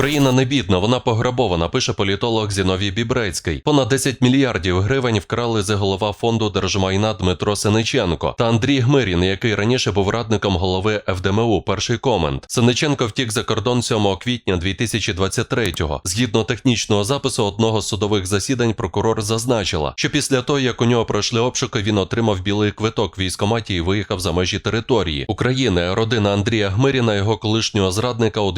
Україна не бідна, вона пограбована, пише політолог Зіновій Бібрецький. Понад 10 мільярдів гривень вкрали за голова фонду держмайна Дмитро Синиченко та Андрій Гмирін, який раніше був радником голови ФДМУ. Перший комент. Синиченко втік за кордон 7 квітня 2023-го. Згідно технічного запису одного з судових засідань, прокурор зазначила, що після того, як у нього пройшли обшуки, він отримав білий квиток в і виїхав за межі території України. Родина Андрія Гмиріна, його колишнього зрадника у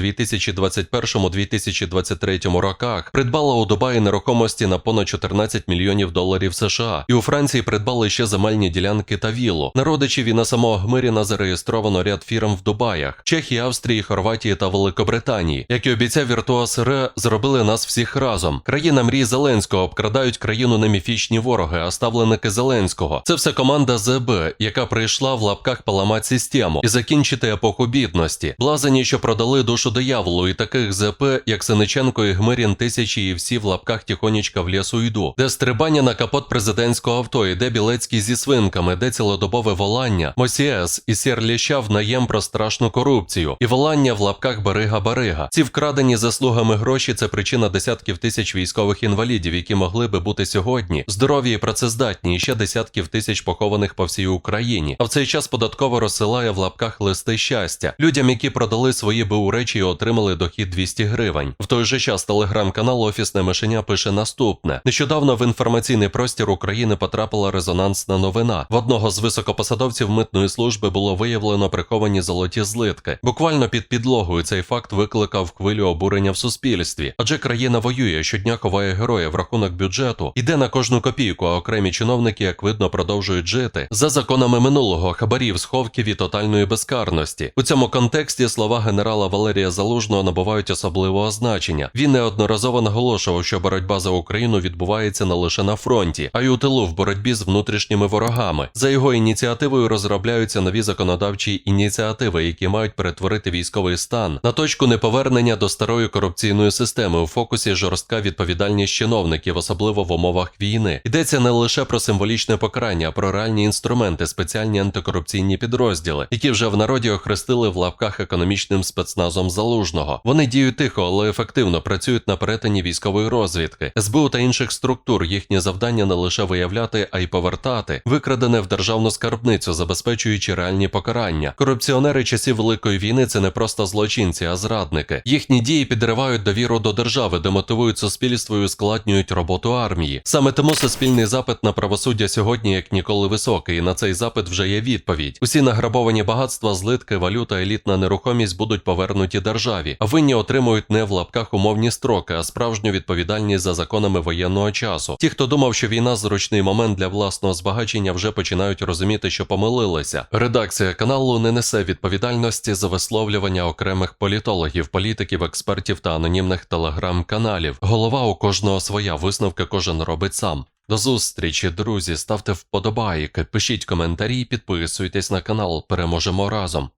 2021-2023 роках, придбала у Дубаї нерухомості на понад 14 мільйонів доларів США, і у Франції придбали ще земельні ділянки та віллу. На родичів і на самого Гмиріна зареєстровано ряд фірм в Дубаях, Чехії, Австрії, Хорватії та Великобританії. Як і обіцяв Віртуас Ре, зробили нас всіх разом. Країна мрій Зеленського обкрадають країну не міфічні вороги, а ставленики Зеленського. Це все команда ЗБ, яка прийшла в лапках поламати систему і закінчити епоху бідності. Блазані, що продали душу дияволу, і таких ЗП, як Синиченко і Гмирін, тисячі і всі в лапках тихонечка в лісу йду, де стрибання на капот президентського авто, і де білецький зі свинками, де цілодобове волання, Мосіес і сір Ліщав наєм про страшну корупцію, і волання в лапках Барига-Барига. Ці вкрадені заслугами гроші це причина десятків тисяч військових інвалідів, які могли би бути сьогодні здорові і працездатні, і ще десятків тисяч похованих по всій Україні. А в цей час податково розсилає в лапках листи щастя людям, які продали свої БУ речі і отримали дохід 200 гривень. В той же час телеграм-канал Офісне мишеня пише наступне: нещодавно в інформаційний простір України потрапила резонансна новина. В одного з високопосадовців митної служби було виявлено приховані золоті злитки. Буквально під підлогою цей факт викликав хвилю обурення в суспільстві, адже країна воює щодня ховає героїв рахунок бюджету, іде на кожну копійку, а окремі чиновники, як видно, продовжують жити за законами минулого хабарів, сховків і тотальної безкарності. У цьому контексті слова генерала Валерія Залужного набувають особливого значення. Він неодноразово наголошував, що боротьба за Україну відбувається не лише на фронті, а й у тилу в боротьбі з внутрішніми ворогами. За його ініціативою розробляються нові законодавчі ініціативи, які мають перетворити військовий стан на точку неповернення до старої корупційної системи. У фокусі жорстка відповідальність чиновників, особливо в умовах війни. Йдеться не лише про символічне покарання, а про реальні інструменти, спеціальні антикорупційні підрозділи, які вже в народі охрестили в лапках економічним спецназом залужного. Вони діють тихо, але ефективно працюють на перетині військової розвідки, СБУ та інших структур. Їхнє завдання не лише виявляти, а й повертати викрадене в державну скарбницю, забезпечуючи реальні покарання. Корупціонери часів великої війни це не просто злочинці, а зрадники. Їхні дії підривають довіру до держави, демотивують суспільство і ускладнюють роботу армії. Саме тому суспільний запит на правосуддя сьогодні як ніколи високий. і На цей запит вже є відповідь. Усі награбовані багатства, злитки, валюта, елітна нерухомість будуть повернуті державі, а винні отримують не в лапках умовні строки, а справжню відповідальність за законами воєнного часу. Ті, хто думав, що війна зручний момент для власного збагачення, вже починають розуміти, що помилилися. Редакція каналу не несе відповідальності за висловлювання окремих політологів, політиків, експертів та анонімних телеграм-каналів. Голова у кожного своя висновки кожен робить сам. До зустрічі, друзі. Ставте вподобайки, пишіть коментарі, підписуйтесь на канал. Переможемо разом.